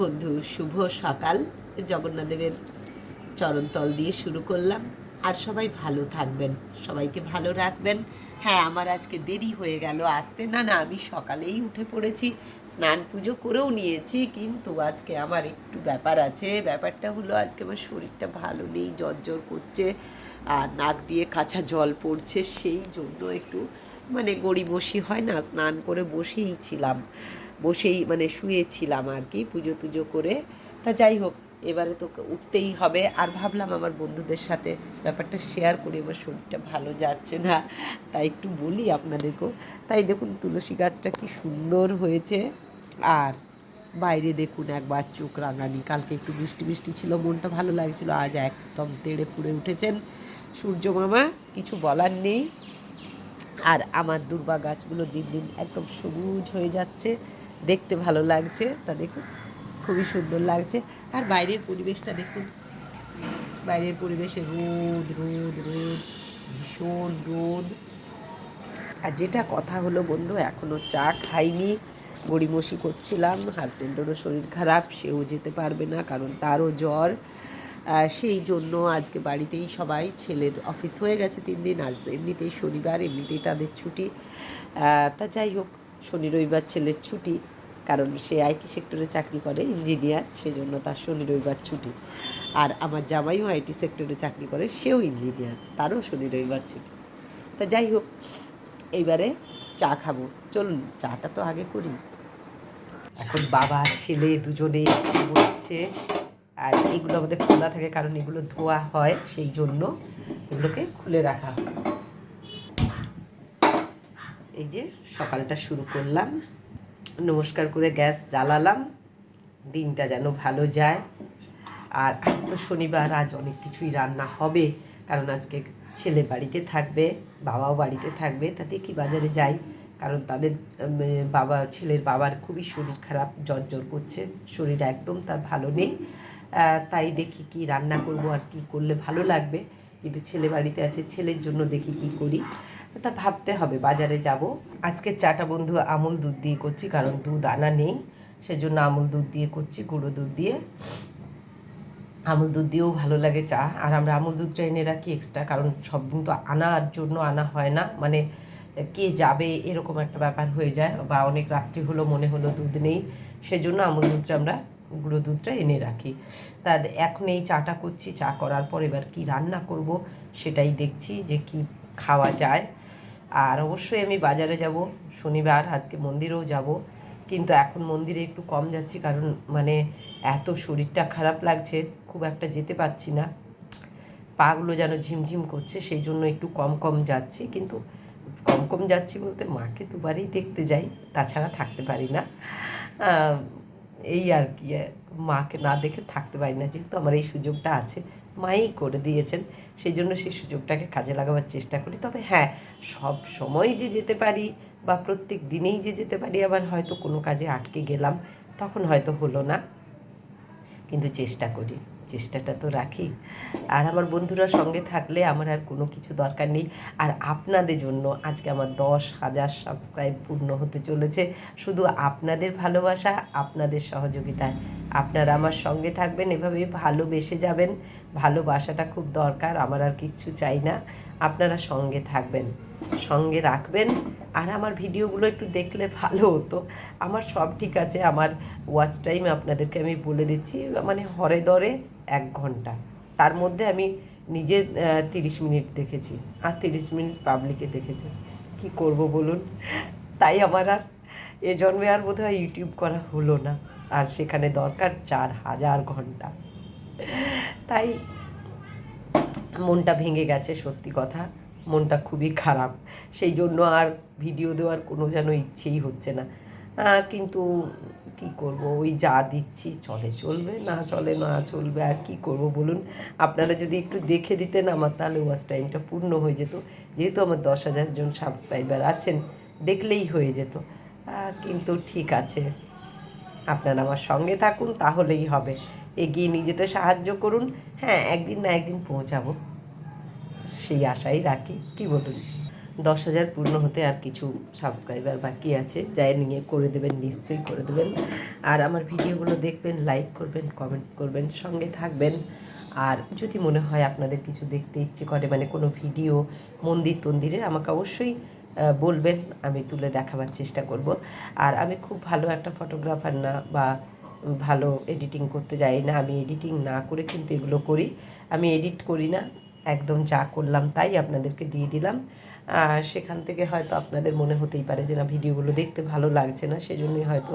বন্ধু, শুভ সকাল। জগন্নাথদেবের চরণতল দিয়ে শুরু করলাম। আর সবাই ভালো থাকবেন, সবাইকে ভালো রাখবেন। হ্যাঁ আমার আজকে দেরি হয়ে গেল, আসতে না না, আমি সকালেই উঠে পড়েছি, স্নান পুজো করেও নিয়েছি, কিন্তু আজকে আমার একটু ব্যাপার আছে। ব্যাপারটা হলো, আজকে আমার শরীরটা ভালো নেই জ্বর করছে, আর নাক দিয়ে কাঁচা জল পড়ছে, সেই জন্য একটু মানে গড়িমসি হয় না, স্নান করে বসেই ছিলাম, বসেই মানে শুয়েছিলাম আর কি, পুজো টুজো করে। তা যাই হোক, এবারে তো উঠতেই হবে। আর ভাবলাম আমার বন্ধুদের সাথে ব্যাপারটা শেয়ার করি, আমার শরীরটা ভালো যাচ্ছে না, তাই একটু বলি আপনাদেরকেও। তাই দেখুন, তুলসী গাছটা কি সুন্দর হয়েছে। আর বাইরে দেখুন একবার চোখ রাঙানি, কালকে একটু বৃষ্টি বৃষ্টি ছিল, মনটা ভালো লাগছিল, আজ একদম তেড়ে ফুড়ে উঠেছেন সূর্য মামা, কিছু বলার নেই। আর আমার দুর্বা গাছগুলো দিন দিন একদম সবুজ হয়ে যাচ্ছে। দেখতে ভালো লাগছে। তা দেখুন, খুবই সুন্দর লাগছে। আর বাইরের পরিবেশটা দেখুন। বাইরের পরিবেশে রোদ রোদ রোদ, ভীষণ রোদ। আর যেটা কথা হলো, বন্ধু এখনও চা খাইনি। গড়িমসি করছিলাম। হাজব্যান্ডেরও শরীর খারাপ, সেও যেতে পারবে না, কারণ তারও জ্বর। সেই জন্য আজকে বাড়িতেই সবাই ছেলের অফিস হয়ে গেছে তিন দিন। আজ এমনিতেই শনিবার, এমনিতেই তাদের ছুটি। তা যাই হোক, শনি, রবিবার ছেলের ছুটি, কারণ সে আইটি সেক্টরে চাকরি করে ইঞ্জিনিয়ার সেই জন্য তার শনি, রবিবার ছুটি। আর আমার জামাইও আইটি সেক্টরে চাকরি করে, সেও ইঞ্জিনিয়ার তারও শনি, রবিবার ছুটি। তা যাই হোক, এইবারে চা খাব। চলুন, চাটা তো আগে করি। এখন বাবা, ছেলে দুজনে বলছে আর এগুলো আমাদের খোলা থাকে কারণ এগুলো ধোয়া হয় সেই জন্য এগুলোকে খুলে রাখা হয়। এই যে সকালটা শুরু করলাম। নমস্কার করে গ্যাস জ্বালালাম। দিনটা যেন ভালো যায়। আর আজ তো শনিবার, আজ অনেক কিছুই রান্না হবে কারণ আজকে ছেলে বাড়িতে থাকবে, বাবাও বাড়িতে থাকবে। তাতে দেখি বাজারে যাই কারণ তাদের বাবা, ছেলের বাবার খুবই শরীর খারাপ, জ্বর জ্বর করছে। শরীর একদম তার ভালো নেই। তাই দেখি কি রান্না করব আর কি করলে ভালো লাগবে। কিন্তু ছেলে বাড়িতে আছে, ছেলের জন্য দেখি কি করি। তা ভাবতে হবে, বাজারে যাব। আজকে চাটা বন্ধু আমুল দুধ দিয়ে করছি, কারণ দুধ আনা নেই। সেজন্য আমুল দুধ দিয়ে করছি, গুঁড়ো দুধ দিয়ে। আমুল দুধ দিয়েও ভালো লাগে চা। আর আমরা আমুল দুধটা এনে রাখি এক্সট্রা কারণ সব দিন তো আনার জন্য আনা হয় না। মানে কে যাবে এরকম একটা ব্যাপার হয়ে যায়। বা অনেক রাত্রি হলো, মনে হলো দুধ নেই। সেজন্য আমুল দুধটা আমরা গুঁড়ো দুধটা এনে রাখি। তা এখন এই চাটা করছি, চা করার পর এবার কি রান্না করব সেটাই দেখছি যে কি খাওয়া যায়। আর অবশ্যই আমি বাজারে যাব, শনিবার, আজকে মন্দিরেও যাব। কিন্তু এখন মন্দিরে একটু কম যাচ্ছি কারণ মানে এত শরীরটা খারাপ লাগছে, খুব একটা যেতে পারছি না। পাগুলো যেন ঝিমঝিম করছে, সেই জন্য একটু কম কম যাচ্ছি। কিন্তু কম কম যাচ্ছি বলতে মাকে দুবারই দেখতে যাই, তাছাড়া থাকতে পারি না। এই আর কি মাকে না দেখে থাকতে পারি না, যেহেতু আমার এই সুযোগটা আছে। মাই করে দিয়েছেন সেই জন্য সেই সুযোগটাকে কাজে লাগাবার চেষ্টা করি। তবে হ্যাঁ সব সময় যে যেতে পারি বা প্রত্যেক দিনেই যে যেতে পারি, আবার হয়তো কোনো কাজে আটকে গেলাম, তখন হয়তো হলো না। কিন্তু চেষ্টা করি। চেষ্টাটা তো রাখি। আর আমার বন্ধুরা সঙ্গে থাকলে আমার আর কোনো কিছু দরকার নেই। আর আপনাদের জন্য আজকে আমার দশ হাজার সাবস্ক্রাইব পূর্ণ হতে চলেছে। শুধু আপনাদের ভালোবাসা, আপনাদের সহযোগিতায়। আপনারা আমার সঙ্গে থাকবেন, এভাবে ভালোবেসে যাবেন। ভালোবাসাটা খুব দরকার, আমার আর কিচ্ছু চাই না। আপনারা সঙ্গে থাকবেন, সঙ্গে রাখবেন। আর আমার ভিডিওগুলো একটু দেখলে ভালো হতো। আমার সব ঠিক আছে, আমার ওয়াচ টাইম আপনাদেরকে আমি বলে দিচ্ছি। মানে হরে দরে এক ঘণ্টা। তার মধ্যে আমি নিজে তিরিশ মিনিট দেখেছি। আর তিরিশ মিনিট পাবলিকে দেখেছি। কি করব বলুন? তাই আমার আর এ জন্মে আর বোধহয় ইউটিউব করা হলো না। আর সেখানে দরকার চার হাজার ঘণ্টা। তাই মনটা ভেঙে গেছে, সত্যি কথা। মনটা খুবই খারাপ। সেই জন্য আর ভিডিও দেওয়ার কোনো যেন ইচ্ছেই হচ্ছে না। কিন্তু কি করব? ওই যা দিচ্ছি, চলে চলবে, না চলে না চলবে, আর কি করব বলুন? আপনারা যদি একটু দেখে দিতেন আমার, তাহলে ওয়াচ টাইমটা পূর্ণ হয়ে যেত। যেহেতু আমার দশ হাজার জন সাবস্ক্রাইবার আছেন, দেখলেই হয়ে যেত। কিন্তু ঠিক আছে। আপনারা আমার সঙ্গে থাকুন, তাহলেই হবে। এগিয়ে নিয়ে যেতে সাহায্য করুন। হ্যাঁ একদিন না একদিন পৌঁছাবো। সেই আশাই রাখি। কি বলুন? দশ হাজার পূর্ণ হতে আর কিছু সাবস্ক্রাইবার বাকি আছে। যাই নিয়ে করে দেবেন, নিশ্চয়ই করে দেবেন। আর আমার ভিডিওগুলো দেখবেন লাইক করবেন কমেন্টস করবেন, সঙ্গে থাকবেন। আর যদি মনে হয় আপনাদের কিছু দেখতে ইচ্ছে করে মানে কোনো ভিডিও মন্দির তন্দিরের আমাকে অবশ্যই বলবেন। আমি তুলে দেখাবার চেষ্টা করব। আর আমি খুব ভালো একটা ফটোগ্রাফার না বা ভালো এডিটিং করতে যাই না। আমি এডিটিং না করে কিন্তু এগুলো করি। আমি এডিট করি না। একদম যা করলাম তাই আপনাদেরকে দিয়ে দিলাম। সেখান থেকে হয়তো আপনাদের মনে হতেই পারে যে না, ভিডিওগুলো দেখতে ভালো লাগছে না, সেজন্যই হয়তো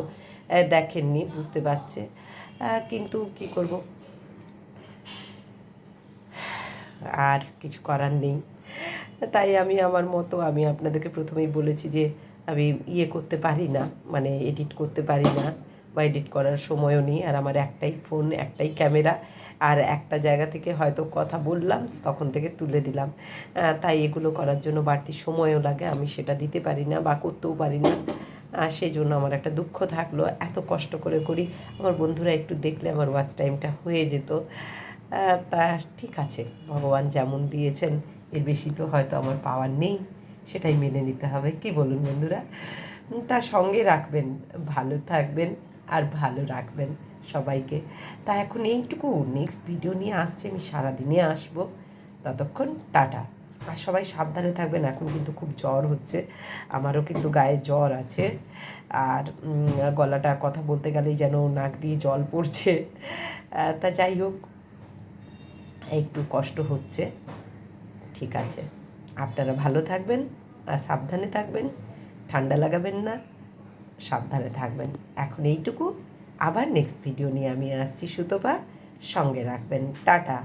দেখেননি, বুঝতে পারছে। কিন্তু কি করব? আর কিছু করার নেই। তাই আমি আমার মতো, আমি আপনাদেরকে প্রথমেই বলেছি যে আমি ইয়ে করতে পারি না মানে এডিট করতে পারি না। বা এডিট করার সময়ও নেই। আর আমার একটাই ফোন একটাই ক্যামেরা আর একটা জায়গা থেকে হয়তো কথা বললাম, তখন থেকে তুলে দিলাম। তাই এগুলো করার জন্য বাড়তি সময়ও লাগে। আমি সেটা দিতে পারি না বা করতেও পারি না। সেই জন্য আমার একটা দুঃখ থাকল। এত কষ্ট করে করি। আমার বন্ধুরা একটু দেখলে আমার ওয়াচ টাইমটা হয়ে যেত। তা ঠিক আছে। ভগবান যেমন দিয়েছেন, এর বেশি তো হয়তো আমার পাওয়ার নেই। সেটাই মেনে নিতে হবে। কি বলুন বন্ধুরা? তা সঙ্গে রাখবেন। ভালো থাকবেন। আর ভালো রাখবেন সবাইকে। তা এখন এইটুকু নেক্সট ভিডিও নিয়ে আসছে, আমি সারাদিনে আসব। ততক্ষণ টাটা। আর সবাই সাবধানে থাকবেন, এখন কিন্তু খুব জ্বর হচ্ছে। আমারও কিন্তু গায়ে জ্বর আছে। আর গলাটা কথা বলতে গেলেই যেন নাক দিয়ে জল পড়ছে। তা যাই হোক, একটু কষ্ট হচ্ছে। ঠিক আছে। আপনারা ভালো থাকবেন আর সাবধানে থাকবেন। ঠান্ডা লাগাবেন না, সাবধানে থাকবেন। এখন এইটুকু। আবার নেক্সট ভিডিও নিয়ে আমি আসছি সুতপা। সঙ্গে রাখবেন। টাটা।